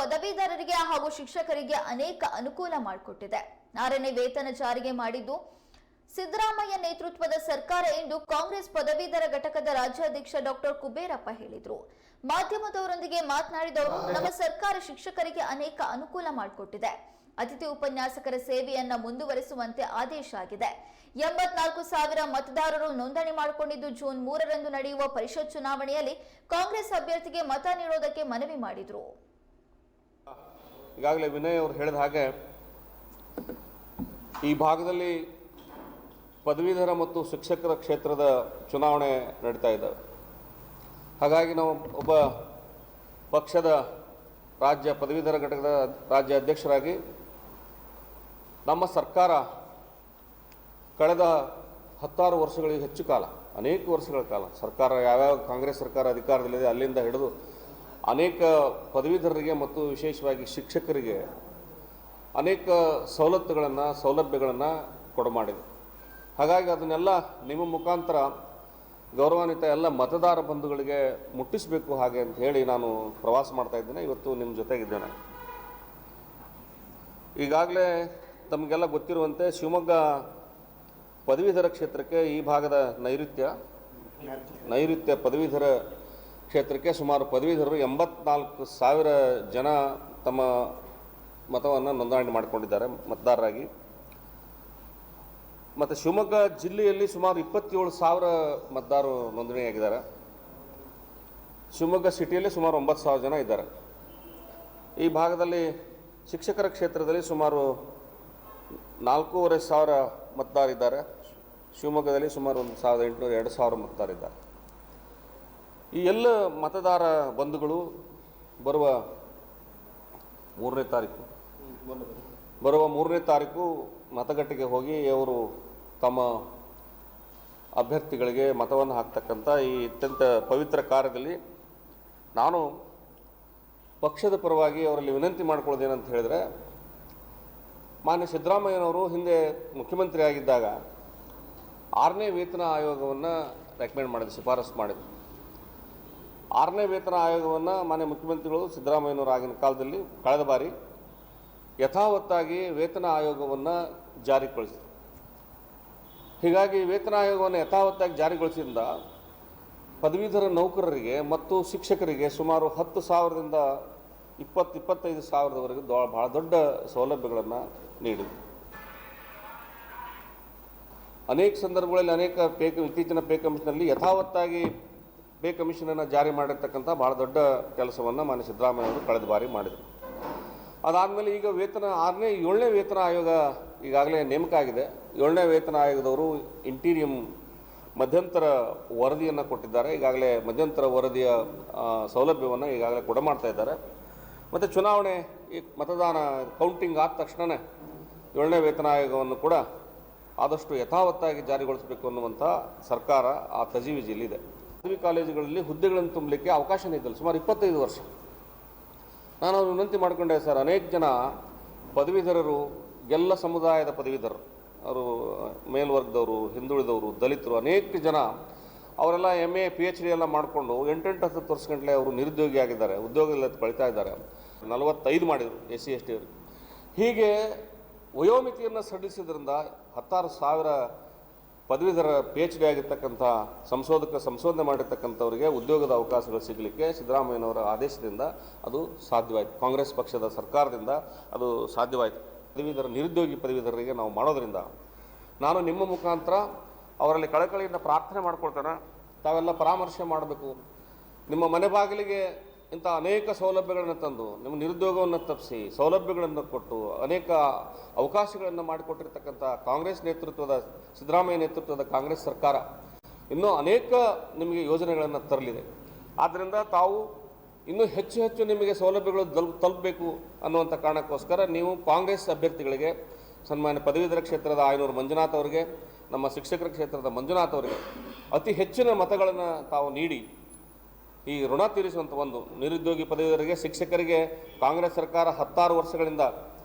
ಪದವೀಧರರಿಗೆ ಹಾಗೂ ಶಿಕ್ಷಕರಿಗೆ ಅನೇಕ ಅನುಕೂಲ ಮಾಡಿಕೊಟ್ಟಿದೆ. ಆರನೇ ವೇತನ ಜಾರಿಗೆ ಮಾಡಿದ್ದು ಸಿದ್ದರಾಮಯ್ಯ ನೇತೃತ್ವದ ಸರ್ಕಾರ ಎಂದು ಕಾಂಗ್ರೆಸ್ ಪದವೀಧರ ಘಟಕದ ರಾಜ್ಯಾಧ್ಯಕ್ಷ ಡಾಕ್ಟರ್ ಕುಬೇರಪ್ಪ ಹೇಳಿದರು. ಮಾಧ್ಯಮದವರೊಂದಿಗೆ ಮಾತನಾಡಿದವರು ನಮ್ಮ ಸರ್ಕಾರ ಶಿಕ್ಷಕರಿಗೆ ಅನೇಕ ಅನುಕೂಲ ಮಾಡಿಕೊಟ್ಟಿದೆ. ಅತಿಥಿ ಉಪನ್ಯಾಸಕರ ಸೇವೆಯನ್ನ ಮುಂದುವರಿಸುವಂತೆ ಆದೇಶ ಆಗಿದೆ. ಎಂಬತ್ನಾಲ್ಕು ಸಾವಿರ ಮತದಾರರು ನೋಂದಣಿ ಮಾಡಿಕೊಂಡಿದ್ದು ಜೂನ್ ಮೂರರಂದು ನಡೆಯುವ ಪರಿಷತ್ ಚುನಾವಣೆಯಲ್ಲಿ ಕಾಂಗ್ರೆಸ್ ಅಭ್ಯರ್ಥಿಗೆ ಮತ ನೀಡೋದಕ್ಕೆ ಮನವಿ ಮಾಡಿದರು. ಈಗಾಗಲೇ ವಿನಯ್ ಅವರು ಹೇಳಿದ ಹಾಗೆ, ಈ ಭಾಗದಲ್ಲಿ ಪದವೀಧರ ಮತ್ತು ಶಿಕ್ಷಕರ ಕ್ಷೇತ್ರದ ಚುನಾವಣೆ ನಡೀತಾ ಇದ್ದಾವೆ ಹಾಗಾಗಿ ನಾವು ಒಬ್ಬ ಪಕ್ಷದ ರಾಜ್ಯ ಪದವೀಧರ ಘಟಕದ ರಾಜ್ಯ ಅಧ್ಯಕ್ಷರಾಗಿ ನಮ್ಮ ಸರ್ಕಾರ ಕಳೆದ ಹತ್ತಾರು ವರ್ಷಗಳಿಗೆ ಹೆಚ್ಚು ಕಾಲ, ಅನೇಕ ವರ್ಷಗಳ ಕಾಲ, ಸರ್ಕಾರ ಯಾವ್ಯಾವ ಕಾಂಗ್ರೆಸ್ ಸರ್ಕಾರ ಅಧಿಕಾರದಲ್ಲಿದೆ ಅಲ್ಲಿಂದ ಹಿಡಿದು ಅನೇಕ ಪದವೀಧರರಿಗೆ ಮತ್ತು ವಿಶೇಷವಾಗಿ ಶಿಕ್ಷಕರಿಗೆ ಅನೇಕ ಸವಲತ್ತುಗಳನ್ನು, ಸೌಲಭ್ಯಗಳನ್ನು ಕೊಡಮಾಡಿದೆ. ಹಾಗಾಗಿ ಅದನ್ನೆಲ್ಲ ನಿಮ್ಮ ಮುಖಾಂತರ ಗೌರವಾನ್ವಿತ ಎಲ್ಲ ಮತದಾರ ಬಂಧುಗಳಿಗೆ ಮುಟ್ಟಿಸಬೇಕು ಹಾಗೆ ಅಂತ ಹೇಳಿ ನಾನು ಪ್ರವಾಸ ಮಾಡ್ತಾ ಇದ್ದೇನೆ. ಇವತ್ತು ನಿಮ್ಮ ಜೊತೆಗಿದ್ದೇನೆ. ಈಗಾಗಲೇ ತಮಗೆಲ್ಲ ಗೊತ್ತಿರುವಂತೆ ಶಿವಮೊಗ್ಗ ಪದವೀಧರ ಕ್ಷೇತ್ರಕ್ಕೆ ಈ ಭಾಗದ ನೈಋತ್ಯ ನೈಋತ್ಯ ಪದವೀಧರ ಕ್ಷೇತ್ರಕ್ಕೆ ಸುಮಾರು ಪದವೀಧರರು ಎಂಬತ್ನಾಲ್ಕು ಸಾವಿರ ಜನ ತಮ್ಮ ಮತವನ್ನು ನೋಂದಣಿ ಮಾಡಿಕೊಂಡಿದ್ದಾರೆ, ಮತದಾರರಾಗಿ. ಮತ್ತು ಶಿವಮೊಗ್ಗ ಜಿಲ್ಲೆಯಲ್ಲಿ ಸುಮಾರು ಇಪ್ಪತ್ತೇಳು ಸಾವಿರ ಮತದಾರರು ನೋಂದಣಿಯಾಗಿದ್ದಾರೆ. ಶಿವಮೊಗ್ಗ ಸಿಟಿಯಲ್ಲಿ ಸುಮಾರು ಒಂಬತ್ತು ಸಾವಿರ ಜನ ಇದ್ದಾರೆ. ಈ ಭಾಗದಲ್ಲಿ ಶಿಕ್ಷಕರ ಕ್ಷೇತ್ರದಲ್ಲಿ ಸುಮಾರು ನಾಲ್ಕೂವರೆ ಸಾವಿರ ಮತದಾರಿದ್ದಾರೆ ಶಿವಮೊಗ್ಗದಲ್ಲಿ ಸುಮಾರು ಒಂದು ಸಾವಿರದ ಎಂಟುನೂರ ಎರಡು ಸಾವಿರ ಮತದಾರಿದ್ದಾರೆ ಈ ಎಲ್ಲ ಮತದಾರ ಬಂಧುಗಳು ಬರುವ ಮೂರನೇ ತಾರೀಕು. ಬರುವ ಮೂರನೇ ತಾರೀಕು ಮತಗಟ್ಟೆಗೆ ಹೋಗಿ ಅವರು ತಮ್ಮ ಅಭ್ಯರ್ಥಿಗಳಿಗೆ ಮತವನ್ನು ಹಾಕ್ತಕ್ಕಂಥ ಈ ಅತ್ಯಂತ ಪವಿತ್ರ ಕಾರ್ಯದಲ್ಲಿ ನಾನು ಪಕ್ಷದ ಪರವಾಗಿ ಅವರಲ್ಲಿ ವಿನಂತಿ ಮಾಡ್ಕೊಳ್ಳೋದೇನಂತ ಹೇಳಿದರೆ, ಮಾನ್ಯ ಸಿದ್ದರಾಮಯ್ಯನವರು ಹಿಂದೆ ಮುಖ್ಯಮಂತ್ರಿ ಆಗಿದ್ದಾಗ ಆರನೇ ವೇತನ ಆಯೋಗವನ್ನು ರೆಕಮೆಂಡ್ ಮಾಡಿದ್ರು ಶಿಫಾರಸು ಮಾಡಿದ್ರು ಆರನೇ ವೇತನ ಆಯೋಗವನ್ನು ಮಾನ್ಯ ಮುಖ್ಯಮಂತ್ರಿಗಳು ಸಿದ್ದರಾಮಯ್ಯನವರು ಆಗಿನ ಕಾಲದಲ್ಲಿ ಕಳೆದ ಬಾರಿ ಯಥಾವತ್ತಾಗಿ ವೇತನ ಆಯೋಗವನ್ನು ಜಾರಿಗೊಳಿಸಿದರು. ಹೀಗಾಗಿ ವೇತನ ಆಯೋಗವನ್ನು ಯಥಾವತ್ತಾಗಿ ಜಾರಿಗೊಳಿಸಿದ ಪದವೀಧರ ನೌಕರರಿಗೆ ಮತ್ತು ಶಿಕ್ಷಕರಿಗೆ ಸುಮಾರು ಹತ್ತು ಸಾವಿರದಿಂದ ಇಪ್ಪತ್ತು, ಇಪ್ಪತ್ತೈದು ಸಾವಿರದವರೆಗೆ ದೊ ಭಾಳ ದೊಡ್ಡ ಸೌಲಭ್ಯಗಳನ್ನು ನೀಡಿದೆ ಅನೇಕ ಸಂದರ್ಭಗಳಲ್ಲಿ ಅನೇಕ ಪೇ, ಇತ್ತೀಚಿನ ಪೇ ಕಮಿಷನಲ್ಲಿ ಯಥಾವತ್ತಾಗಿ ಪೇ ಕಮಿಷನನ್ನು ಜಾರಿ ಮಾಡಿರ್ತಕ್ಕಂಥ ಭಾಳ ದೊಡ್ಡ ಕೆಲಸವನ್ನು ಮಾನ್ಯ ಸಿದ್ದರಾಮಯ್ಯ ಅವರು ಕಳೆದ ಬಾರಿ ಮಾಡಿದರು. ಅದಾದಮೇಲೆ ಈಗ ವೇತನ ಆರನೇ, ಏಳನೇ ವೇತನ ಆಯೋಗ ಈಗಾಗಲೇ ನೇಮಕ ಆಗಿದೆ. ಏಳನೇ ವೇತನ ಆಯೋಗದವರು ಇಂಟೀರಿಯಂ ಮಧ್ಯಂತರ ವರದಿಯನ್ನು ಕೊಟ್ಟಿದ್ದಾರೆ. ಈಗಾಗಲೇ ಮಧ್ಯಂತರ ವರದಿಯ ಸೌಲಭ್ಯವನ್ನು ಈಗಾಗಲೇ ಕೊಡಮಾಡ್ತಾ ಇದ್ದಾರೆ. ಮತ್ತು ಚುನಾವಣೆ, ಈ ಮತದಾನ ಕೌಂಟಿಂಗ್ ಆದ ತಕ್ಷಣವೇ ಏಳನೇ ವೇತನ ಆಯೋಗವನ್ನು ಕೂಡ ಆದಷ್ಟು ಯಥಾವತ್ತಾಗಿ ಜಾರಿಗೊಳಿಸಬೇಕು ಅನ್ನುವಂಥ ಸರ್ಕಾರ ಆ ತಜಿವಿಜಿಯಲ್ಲಿದೆ ಪದವಿ ಕಾಲೇಜುಗಳಲ್ಲಿ ಹುದ್ದೆಗಳನ್ನು ತುಂಬಲಿಕ್ಕೆ ಅವಕಾಶನೇ ಇದ್ದಲ್ಲ, ಸುಮಾರು ಇಪ್ಪತ್ತೈದು ವರ್ಷ. ನಾನು ಅವ್ರು ವಿನಂತಿ ಮಾಡಿಕೊಂಡೆ, ಸರ್, ಅನೇಕ ಜನ ಪದವೀಧರರು, ಎಲ್ಲ ಸಮುದಾಯದ ಪದವೀಧರರು, ಅವರು ಮೇಲ್ವರ್ಗದವರು, ಹಿಂದುಳಿದವರು, ದಲಿತರು, ಅನೇಕ ಜನ ಅವರೆಲ್ಲ M A P H D ಎಲ್ಲ ಮಾಡಿಕೊಂಡು ಎಂಟೆಂಟು ಹತ್ತು ವರ್ಷ ಗಂಟಲೆ ಅವರು ನಿರುದ್ಯೋಗಿ ಆಗಿದ್ದಾರೆ ಉದ್ಯೋಗ ಇಲ್ಲದ ಕಳಿತಾ ಇದ್ದಾರೆ. ನಲವತ್ತೈದು ಮಾಡಿದರು ಎಸ್ ಸಿ ಎಸ್ ಟಿ ಹೀಗೆ ವಯೋಮಿತಿಯನ್ನು ಸಡಿಲಿಸಿದ್ರಿಂದ ಹತ್ತಾರು ಸಾವಿರ ಪದವೀಧರ ಪಿ ಎಚ್ ಡಿ ಆಗಿರ್ತಕ್ಕಂಥ ಸಂಶೋಧಕ, ಸಂಶೋಧನೆ ಮಾಡಿರ್ತಕ್ಕಂಥವರಿಗೆ ಉದ್ಯೋಗದ ಅವಕಾಶಗಳು ಸಿಗಲಿಕ್ಕೆ ಸಿದ್ದರಾಮಯ್ಯನವರ ಆದೇಶದಿಂದ ಅದು ಸಾಧ್ಯವಾಯಿತು. ಕಾಂಗ್ರೆಸ್ ಪಕ್ಷದ ಸರ್ಕಾರದಿಂದ ಅದು ಸಾಧ್ಯವಾಯಿತು. ಪದವೀಧರ, ನಿರುದ್ಯೋಗಿ ಪದವೀಧರರಿಗೆ ನಾವು ಮಾಡೋದರಿಂದ ನಾನು ನಿಮ್ಮ ಮುಖಾಂತರ ಅವರಲ್ಲಿ ಕಳಕಳಿಯಿಂದ ಪ್ರಾರ್ಥನೆ ಮಾಡ್ಕೊಳ್ತೇನೆ. ತಾವೆಲ್ಲ ಪರಾಮರ್ಶೆ ಮಾಡಬೇಕು. ನಿಮ್ಮ ಮನೆ ಬಾಗಿಲಿಗೆ ಇಂಥ ಅನೇಕ ಸೌಲಭ್ಯಗಳನ್ನು ತಂದು ನಿಮ್ಮ ನಿರುದ್ಯೋಗವನ್ನು ತಪ್ಪಿಸಿ ಸೌಲಭ್ಯಗಳನ್ನು ಕೊಟ್ಟು ಅನೇಕ ಅವಕಾಶಗಳನ್ನು ಮಾಡಿಕೊಟ್ಟಿರ್ತಕ್ಕಂಥ ಕಾಂಗ್ರೆಸ್ ನೇತೃತ್ವದ, ಸಿದ್ದರಾಮಯ್ಯ ನೇತೃತ್ವದ ಕಾಂಗ್ರೆಸ್ ಸರ್ಕಾರ ಇನ್ನೂ ಅನೇಕ ನಿಮಗೆ ಯೋಜನೆಗಳನ್ನು ತರಲಿದೆ. ಆದ್ದರಿಂದ ತಾವು ಇನ್ನೂ ಹೆಚ್ಚು ಹೆಚ್ಚು ನಿಮಗೆ ಸೌಲಭ್ಯಗಳು ತಲ್, ತಲುಪಬೇಕು ಅನ್ನುವಂಥ ಕಾರಣಕ್ಕೋಸ್ಕರ ನೀವು ಕಾಂಗ್ರೆಸ್ ಅಭ್ಯರ್ಥಿಗಳಿಗೆ ಸನ್ಮಾನ್ಯ ಪದವೀಧರ ಕ್ಷೇತ್ರದ ಆಯನೂರು ಮಂಜುನಾಥ್ ಅವರಿಗೆ, ನಮ್ಮ ಶಿಕ್ಷಕರ ಕ್ಷೇತ್ರದ ಮಂಜುನಾಥ್ ಅವರಿಗೆ ಅತಿ ಹೆಚ್ಚಿನ ಮತಗಳನ್ನು ತಾವು ನೀಡಿ ಈ ಋಣ ತೀರಿಸುವಂಥ ಒಂದು ನಿರುದ್ಯೋಗಿ ಪದವೀಧರಿಗೆ ಶಿಕ್ಷಕರಿಗೆ ಕಾಂಗ್ರೆಸ್ ಸರ್ಕಾರ ಹತ್ತಾರು ವರ್ಷಗಳಿಂದ